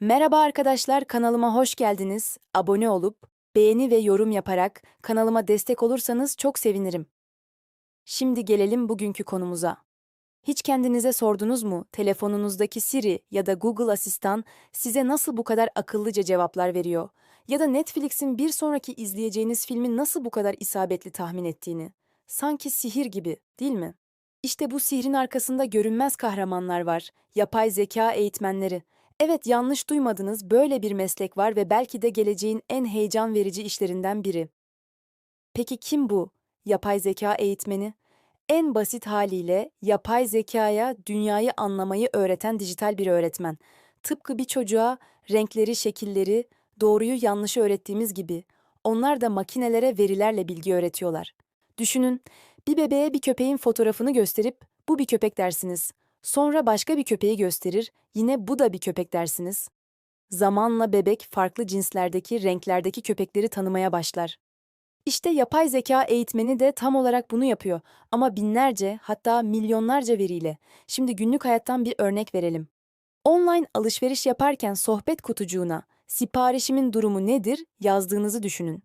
Merhaba arkadaşlar, kanalıma hoş geldiniz. Abone olup, beğeni ve yorum yaparak kanalıma destek olursanız çok sevinirim. Şimdi gelelim bugünkü konumuza. Hiç kendinize sordunuz mu, telefonunuzdaki Siri ya da Google Asistan size nasıl bu kadar akıllıca cevaplar veriyor? Ya da Netflix'in bir sonraki izleyeceğiniz filmi nasıl bu kadar isabetli tahmin ettiğini? Sanki sihir gibi, değil mi? İşte bu sihrin arkasında görünmez kahramanlar var, yapay zeka eğitmenleri. Evet yanlış duymadınız, böyle bir meslek var ve belki de geleceğin en heyecan verici işlerinden biri. Peki kim bu? Yapay zeka eğitmeni? En basit haliyle yapay zekaya dünyayı anlamayı öğreten dijital bir öğretmen. Tıpkı bir çocuğa renkleri, şekilleri, doğruyu yanlışı öğrettiğimiz gibi onlar da makinelere verilerle bilgi öğretiyorlar. Düşünün, bir bebeğe bir köpeğin fotoğrafını gösterip bu bir köpek dersiniz. Sonra başka bir köpeği gösterir, yine bu da bir köpek dersiniz. Zamanla bebek farklı cinslerdeki, renklerdeki köpekleri tanımaya başlar. İşte yapay zeka eğitmeni de tam olarak bunu yapıyor ama binlerce hatta milyonlarca veriyle. Şimdi günlük hayattan bir örnek verelim. Online alışveriş yaparken sohbet kutucuğuna siparişimin durumu nedir yazdığınızı düşünün.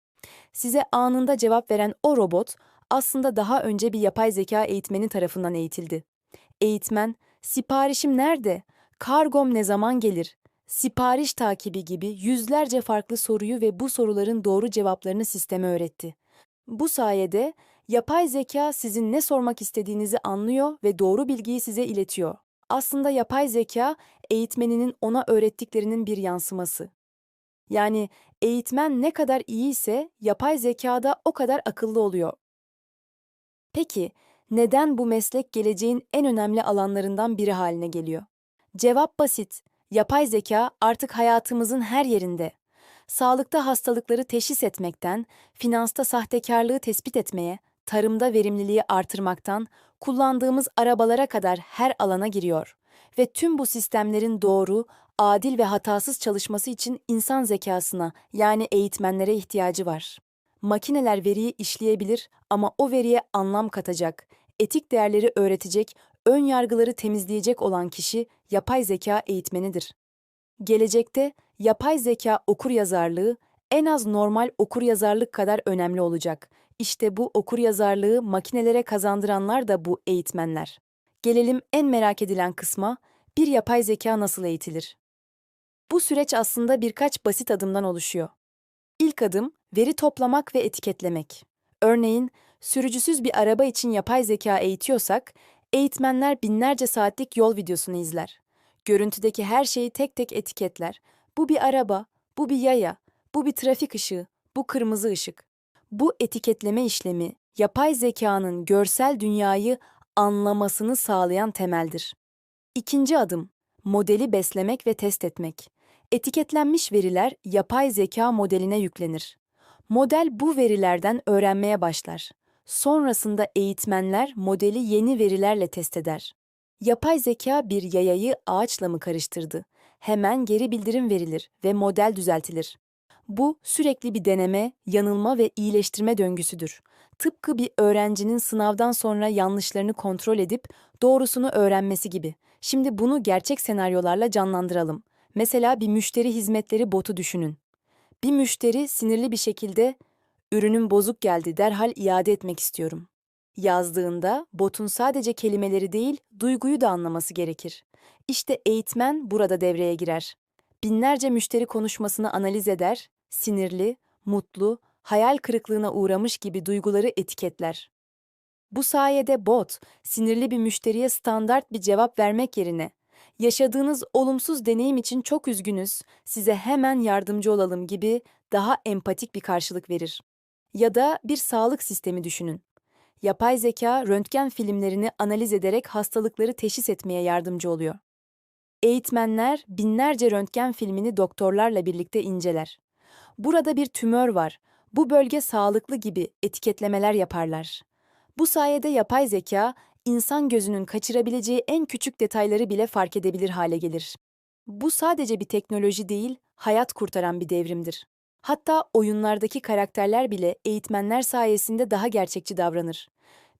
Size anında cevap veren o robot aslında daha önce bir yapay zeka eğitmeni tarafından eğitildi. Eğitmen, siparişim nerede? Kargom ne zaman gelir? Sipariş takibi gibi yüzlerce farklı soruyu ve bu soruların doğru cevaplarını sisteme öğretti. Bu sayede yapay zeka sizin ne sormak istediğinizi anlıyor ve doğru bilgiyi size iletiyor. Aslında yapay zeka eğitmeninin ona öğrettiklerinin bir yansıması. Yani eğitmen ne kadar iyi ise yapay zeka da o kadar akıllı oluyor. Peki neden bu meslek geleceğin en önemli alanlarından biri haline geliyor? Cevap basit. Yapay zeka artık hayatımızın her yerinde. Sağlıkta hastalıkları teşhis etmekten, finansta sahtekarlığı tespit etmeye, tarımda verimliliği artırmaktan, kullandığımız arabalara kadar her alana giriyor. Ve tüm bu sistemlerin doğru, adil ve hatasız çalışması için insan zekasına yani eğitmenlere ihtiyacı var. Makineler veriyi işleyebilir ama o veriye anlam katacak, etik değerleri öğretecek, ön yargıları temizleyecek olan kişi yapay zeka eğitmenidir. Gelecekte yapay zeka okuryazarlığı en az normal okuryazarlık kadar önemli olacak. İşte bu okuryazarlığı makinelere kazandıranlar da bu eğitmenler. Gelelim en merak edilen kısma, bir yapay zeka nasıl eğitilir? Bu süreç aslında birkaç basit adımdan oluşuyor. İlk adım veri toplamak ve etiketlemek. Örneğin sürücüsüz bir araba için yapay zeka eğitiyorsak, eğitmenler binlerce saatlik yol videosunu izler. Görüntüdeki her şeyi tek tek etiketler. Bu bir araba, bu bir yaya, bu bir trafik ışığı, bu kırmızı ışık. Bu etiketleme işlemi yapay zekanın görsel dünyayı anlamasını sağlayan temeldir. İkinci adım, modeli beslemek ve test etmek. Etiketlenmiş veriler yapay zeka modeline yüklenir. Model bu verilerden öğrenmeye başlar. Sonrasında eğitmenler modeli yeni verilerle test eder. Yapay zeka bir yayayı ağaçla mı karıştırdı? Hemen geri bildirim verilir ve model düzeltilir. Bu sürekli bir deneme, yanılma ve iyileştirme döngüsüdür. Tıpkı bir öğrencinin sınavdan sonra yanlışlarını kontrol edip doğrusunu öğrenmesi gibi. Şimdi bunu gerçek senaryolarla canlandıralım. Mesela bir müşteri hizmetleri botu düşünün. Bir müşteri sinirli bir şekilde ürünüm bozuk geldi derhal iade etmek istiyorum. Yazdığında botun sadece kelimeleri değil, duyguyu da anlaması gerekir. İşte eğitmen burada devreye girer. Binlerce müşteri konuşmasını analiz eder, sinirli, mutlu, hayal kırıklığına uğramış gibi duyguları etiketler. Bu sayede bot, sinirli bir müşteriye standart bir cevap vermek yerine yaşadığınız olumsuz deneyim için çok üzgünüz, size hemen yardımcı olalım gibi daha empatik bir karşılık verir. Ya da bir sağlık sistemi düşünün. Yapay zeka röntgen filmlerini analiz ederek hastalıkları teşhis etmeye yardımcı oluyor. Eğitmenler binlerce röntgen filmini doktorlarla birlikte inceler. Burada bir tümör var. Bu bölge sağlıklı gibi etiketlemeler yaparlar. Bu sayede yapay zeka insan gözünün kaçırabileceği en küçük detayları bile fark edebilir hale gelir. Bu sadece bir teknoloji değil, hayat kurtaran bir devrimdir. Hatta oyunlardaki karakterler bile eğitmenler sayesinde daha gerçekçi davranır.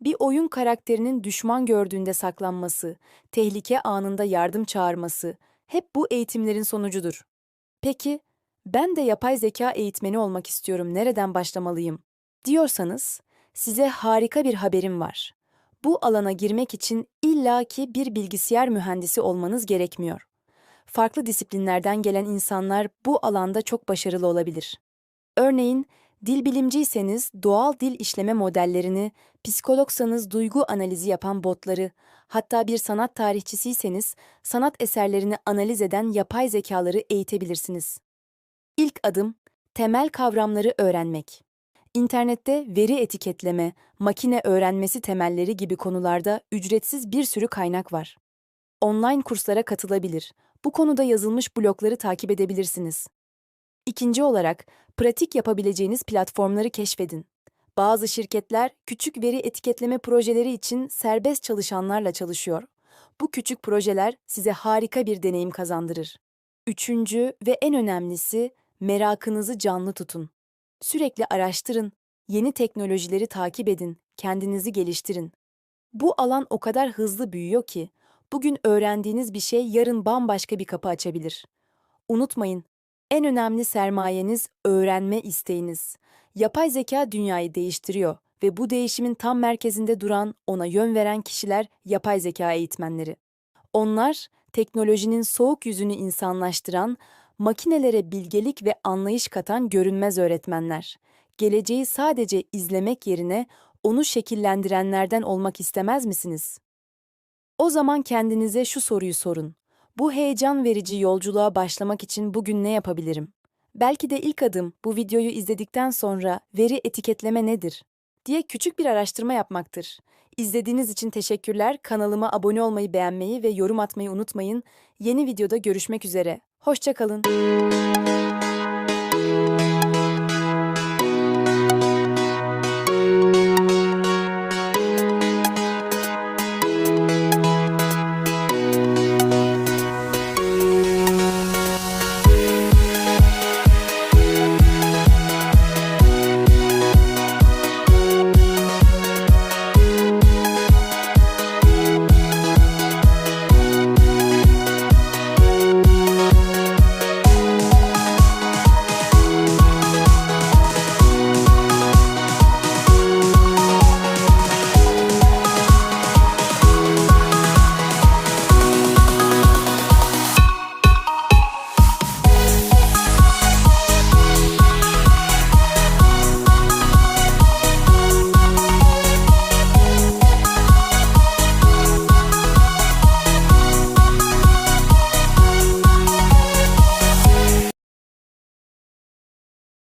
Bir oyun karakterinin düşman gördüğünde saklanması, tehlike anında yardım çağırması hep bu eğitimlerin sonucudur. Peki, ben de yapay zeka eğitmeni olmak istiyorum, nereden başlamalıyım? Diyorsanız, size harika bir haberim var. Bu alana girmek için illaki bir bilgisayar mühendisi olmanız gerekmiyor. Farklı disiplinlerden gelen insanlar bu alanda çok başarılı olabilir. Örneğin, dil bilimciyseniz doğal dil işleme modellerini, psikologsanız duygu analizi yapan botları, hatta bir sanat tarihçisiyseniz sanat eserlerini analiz eden yapay zekaları eğitebilirsiniz. İlk adım, temel kavramları öğrenmek. İnternette veri etiketleme, makine öğrenmesi temelleri gibi konularda ücretsiz bir sürü kaynak var. Online kurslara katılabilir, bu konuda yazılmış blogları takip edebilirsiniz. İkinci olarak, pratik yapabileceğiniz platformları keşfedin. Bazı şirketler küçük veri etiketleme projeleri için serbest çalışanlarla çalışıyor. Bu küçük projeler size harika bir deneyim kazandırır. Üçüncü ve en önemlisi merakınızı canlı tutun. Sürekli araştırın, yeni teknolojileri takip edin, kendinizi geliştirin. Bu alan o kadar hızlı büyüyor ki bugün öğrendiğiniz bir şey yarın bambaşka bir kapı açabilir. Unutmayın, en önemli sermayeniz öğrenme isteğiniz. Yapay zeka dünyayı değiştiriyor ve bu değişimin tam merkezinde duran, ona yön veren kişiler yapay zeka eğitmenleri. Onlar teknolojinin soğuk yüzünü insanlaştıran, makinelere bilgelik ve anlayış katan görünmez öğretmenler. Geleceği sadece izlemek yerine onu şekillendirenlerden olmak istemez misiniz? O zaman kendinize şu soruyu sorun. Bu heyecan verici yolculuğa başlamak için bugün ne yapabilirim? Belki de ilk adım bu videoyu izledikten sonra veri etiketleme nedir diye küçük bir araştırma yapmaktır. İzlediğiniz için teşekkürler. Kanalıma abone olmayı, beğenmeyi ve yorum atmayı unutmayın. Yeni videoda görüşmek üzere. Hoşçakalın.